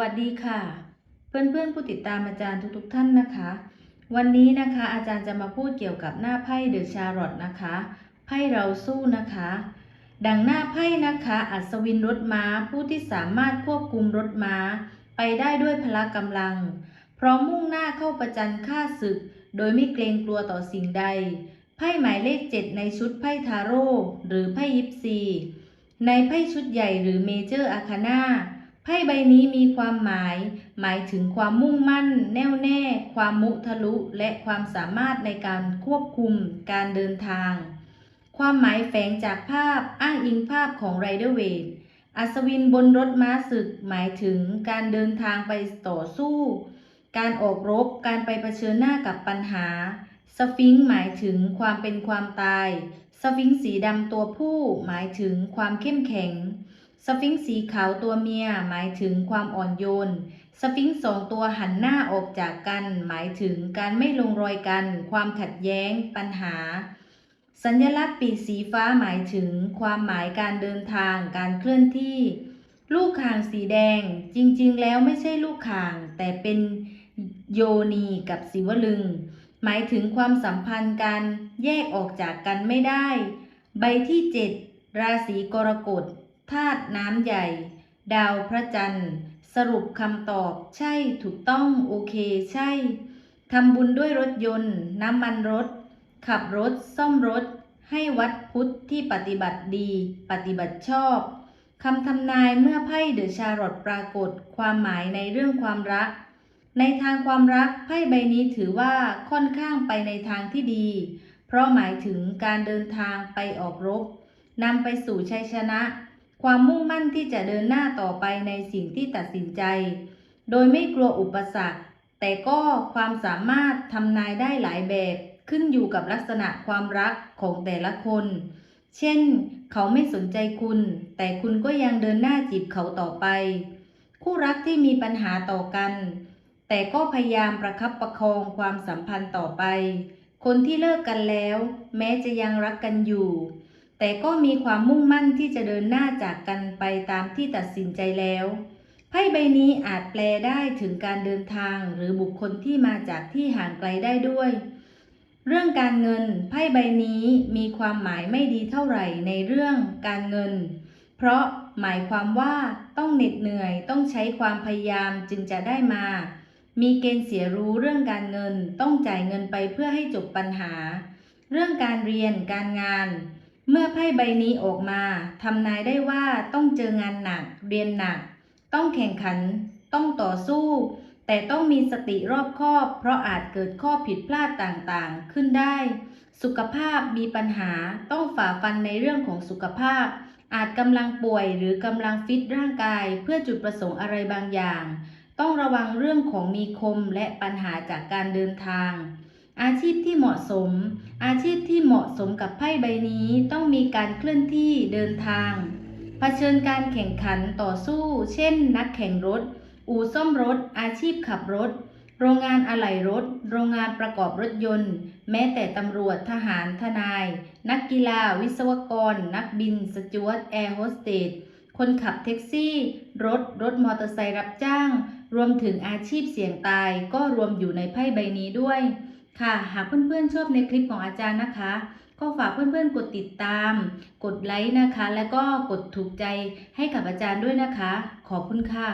วัสดีค่ะ เพื่อนๆผู้ติดตามอาจารย์ทุกๆท่านนะคะ วันนี้นะคะอาจารย์จะมาพูดเกี่ยวกับหน้าไพ่เดอะชาร์ลอตนะคะไพ่เราสู้นะคะ ดังหน้าไพ่นะคะ อัศวินรถม้าผู้ที่สามารถควบคุมรถม้า ไปได้ด้วยพละกำลัง พร้อมมุ่งหน้าเข้าประจันฆ่าศึก โดยไม่เกรงกลัวต่อสิ่งใดไพ่หมายเลขเจ็ดในชุดไพ่ทาโร่หรือไพ่ยิปซี ในไพ่ชุดใหญ่หรือเมเจอร์อาคาน่า ไพ่ใบนี้มีความหมาย หมายถึงความมุ่งมั่น แน่วแน่ ความมุทะลุ และความสามารถในการควบคุมการเดินทาง ความหมายแฝงจากภาพอ้างอิงภาพของไรเดอร์เวทอัศวินบนรถม้าศึก หมายถึงการเดินทางไปต่อสู้ การออกรบ การไปเผชิญหน้ากับปัญหา สฟิงค์หมายถึงความเป็นความตาย สฟิงค์สีดำตัวผู้ หมายถึงความเข้มแข็ง สฟิงค์สีขาวตัวเมียหมายถึงความอ่อนโยน สฟิงค์สองตัวหันหน้าออกจากกัน หมายถึงการไม่ลงรอยกัน ความขัดแย้ง ปัญหา สัญลักษณ์ปีกสีฟ้าหมายถึง ความหมายการเดินทาง การเคลื่อนที่ ลูกข่างสีแดง จริงๆ แล้วไม่ใช่ลูกข่าง แต่เป็นโยนีกับศิวลึง หมายถึงความสัมพันธ์การแยกออกจากกันไม่ได้ ใบที่ 7 ราศีกรกฎ ธาตุน้ำใหญ่ ดาวพระจันทร์ สรุปคำตอบใช่ถูกต้องโอเคใช่ทำบุญด้วยรถยนต์ น้ำมันรถ ขับรถ ซ่อมรถ ให้วัดพุทธที่ปฏิบัติดี ปฏิบัติชอบคำทำนายเมื่อไพ่เดอะชาร์ลอตปรากฏความหมายในเรื่องความรัก ในทางความรักไพ่ใบนี้ถือว่าค่อนข้างไปในทางที่ดี เพราะหมายถึงการเดินทางไปออกรบนำไปสู่ชัยชนะ ความมุ่งมั่นที่จะเดินหน้าต่อไปในสิ่งที่ตัดสินใจ โดยไม่กลัวอุปสรรค แต่ก็ความสามารถทำนายได้หลายแบบขึ้นอยู่กับลักษณะความรักของแต่ละคน เช่น เขาไม่สนใจคุณ แต่คุณก็ยังเดินหน้าจีบเขาต่อไป คู่รักที่มีปัญหาต่อกัน แต่ก็พยายามประคับประคองความสัมพันธ์ต่อไป คนที่เลิกกันแล้ว แม้จะยังรักกันอยู่ แต่ก็มีความมุ่งมั่นที่จะเดินหน้าจากกันไปตามที่ตัดสินใจแล้วไพ่ใบนี้อาจแปลได้ถึงการเดินทางหรือบุคคลที่มาจากที่ห่างไกลได้ด้วย เรื่องการเงินไพ่ใบนี้มีความหมายไม่ดีเท่าไหร่ในเรื่องการเงิน เพราะหมายความว่าต้องเหน็ดเหนื่อยต้องใช้ความพยายามจึงจะได้มา มีเกณฑ์เสียรู้เรื่องการเงินต้องจ่ายเงินไปเพื่อให้จบปัญหา เรื่องการเรียนการงาน เมื่อไพ่ใบนี้ออกมาทำนายได้ว่าต้องเจองานหนัก เรียนหนัก ต้องแข่งขัน ต้องต่อสู้ แต่ต้องมีสติรอบคอบ เพราะอาจเกิดข้อผิดพลาดต่างๆ ขึ้นได้ สุขภาพมีปัญหาต้องฝ่าฟันในเรื่องของสุขภาพ อาจกำลังป่วยหรือกำลังฟิตร่างกายเพื่อจุดประสงค์อะไรบางอย่าง ต้องระวังเรื่องของมีคมและปัญหาจากการเดินทาง อาชีพที่เหมาะสม อาชีพที่เหมาะสมกับไพ่ใบนี้ต้องมีการเคลื่อนที่เดินทาง เผชิญการแข่งขันต่อสู้ เช่น นักแข่งรถ อู่ซ่อมรถ อาชีพขับรถ โรงงานอะไหล่รถ โรงงานประกอบรถยนต์ แม้แต่ตำรวจ ทหาร ทนาย นักกีฬา วิศวกร นักบิน สจวต แอร์โฮสเตส คนขับแท็กซี่ รถ รถมอเตอร์ไซค์รับจ้าง รวมถึงอาชีพเสี่ยงตายก็รวมอยู่ในไพ่ใบนี้ด้วย ค่ะหากเพื่อนๆชอบในคลิปของอาจารย์นะคะ ก็ฝากเพื่อนๆกดติดตาม กดไลค์นะคะ แล้วก็กดถูกใจให้กับอาจารย์ด้วยนะคะ ขอบคุณค่ะ